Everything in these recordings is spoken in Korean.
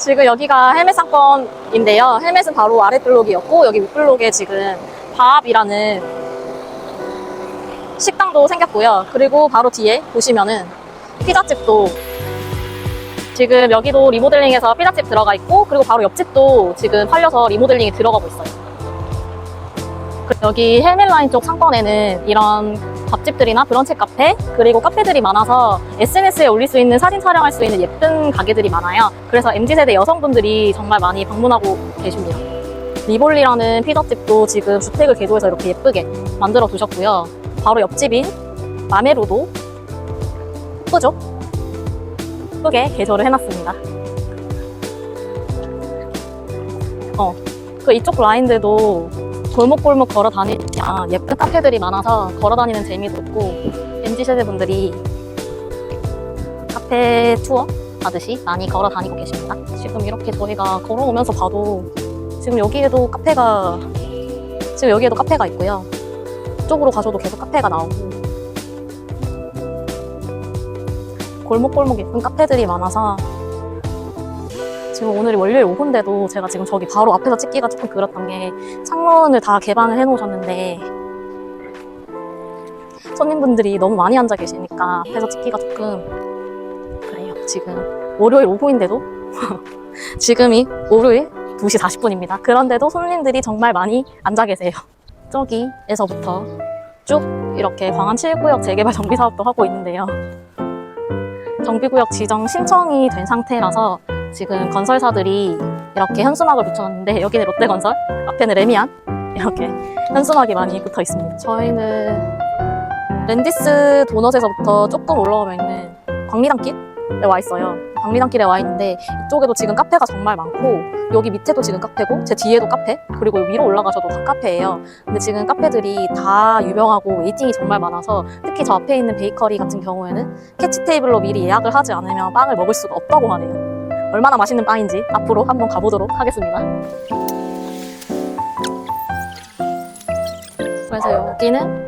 지금 여기가 헬멧 상권인데요. 헬멧은 바로 아랫블록이었고 여기 윗 블록에 지금 밥이라는 식당도 생겼고요. 그리고 바로 뒤에 보시면은 피자집도 지금 여기도 리모델링해서 피자집 들어가 있고 그리고 바로 옆집도 지금 팔려서 리모델링이 들어가고 있어요. 그- 여기 헬멧 라인 쪽 상권에는 이런 밥집들이나 브런치 카페 그리고 카페들이 많아서 SNS에 올릴 수 있는 사진 촬영할 수 있는 예쁜 가게들이 많아요. 그래서 MZ세대 여성분들이 정말 많이 방문하고 계십니다. 리볼리라는 피자집도 지금 주택을 개조해서 이렇게 예쁘게 만들어 두셨고요. 바로 옆집인 마메로도 예쁘죠? 예쁘게 개조를 해놨습니다. 어, 그 이쪽 라인들도 골목골목 걸어 다니면 예쁜 카페들이 많아서 걸어 다니는 재미도 있고 MZ 세대 분들이 카페 투어 하듯이 많이 걸어 다니고 계십니다. 지금 이렇게 저희가 걸어오면서 봐도 지금 여기에도 카페가 지금 여기에도 카페가 있고요. 이쪽으로 가셔도 계속 카페가 나오고 골목골목 예쁜 카페들이 많아서 지금 오늘이 월요일 오후인데도 제가 지금 저기 바로 앞에서 찍기가 조금 그렇던 게 창문을 다 개방을 해놓으셨는데 손님분들이 너무 많이 앉아 계시니까 앞에서 찍기가 조금 그래요. 지금 월요일 오후인데도 지금이 월요일 2시 40분입니다. 그런데도 손님들이 정말 많이 앉아 계세요. 저기에서부터 쭉 이렇게 광안 7구역 재개발 정비 사업도 하고 있는데요. 정비구역 지정 신청이 된 상태라서 지금 건설사들이 이렇게 현수막을 붙여놨는데 여기는 롯데건설, 앞에는 레미안 이렇게 현수막이 많이 붙어 있습니다. 저희는 랜디스 도넛에서부터 조금 올라오면 있는 광리단길에 와 있어요. 광리단길에 와 있는데 이쪽에도 지금 카페가 정말 많고 여기 밑에도 지금 카페고 제 뒤에도 카페 그리고 위로 올라가셔도 다 카페예요. 근데 지금 카페들이 다 유명하고 웨이팅이 정말 많아서 특히 저 앞에 있는 베이커리 같은 경우에는 캐치 테이블로 미리 예약을 하지 않으면 빵을 먹을 수가 없다고 하네요. 얼마나 맛있는 빵인지 앞으로 한번 가보도록 하겠습니다. 그래서 여기는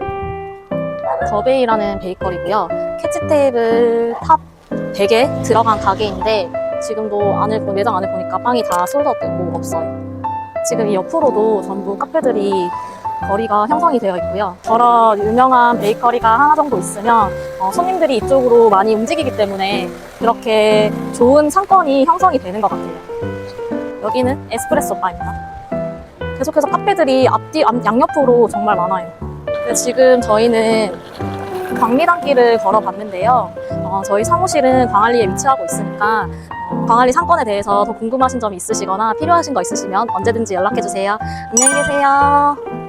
더베이라는 베이커리고요. 캐치 테이블 탑 100에 들어간 가게인데 지금도 안을 보- 매장 안을 보니까 빵이 다 솔드아웃되고 없어요. 지금 이 옆으로도 전부 카페들이 거리가 형성이 되어 있고요. 저런 유명한 베이커리가 하나 정도 있으면 어, 손님들이 이쪽으로 많이 움직이기 때문에 이렇게 좋은 상권이 형성이 되는 것 같아요. 여기는 에스프레소 바입니다. 계속해서 카페들이 앞뒤 앞- 양옆으로 정말 많아요. 지금 저희는 광리단길을 걸어봤는데요. 어, 저희 사무실은 광안리에 위치하고 있으니까 어, 광안리 상권에 대해서 더 궁금하신 점이 있으시거나 필요하신 거 있으시면 언제든지 연락해 주세요. 안녕히 계세요.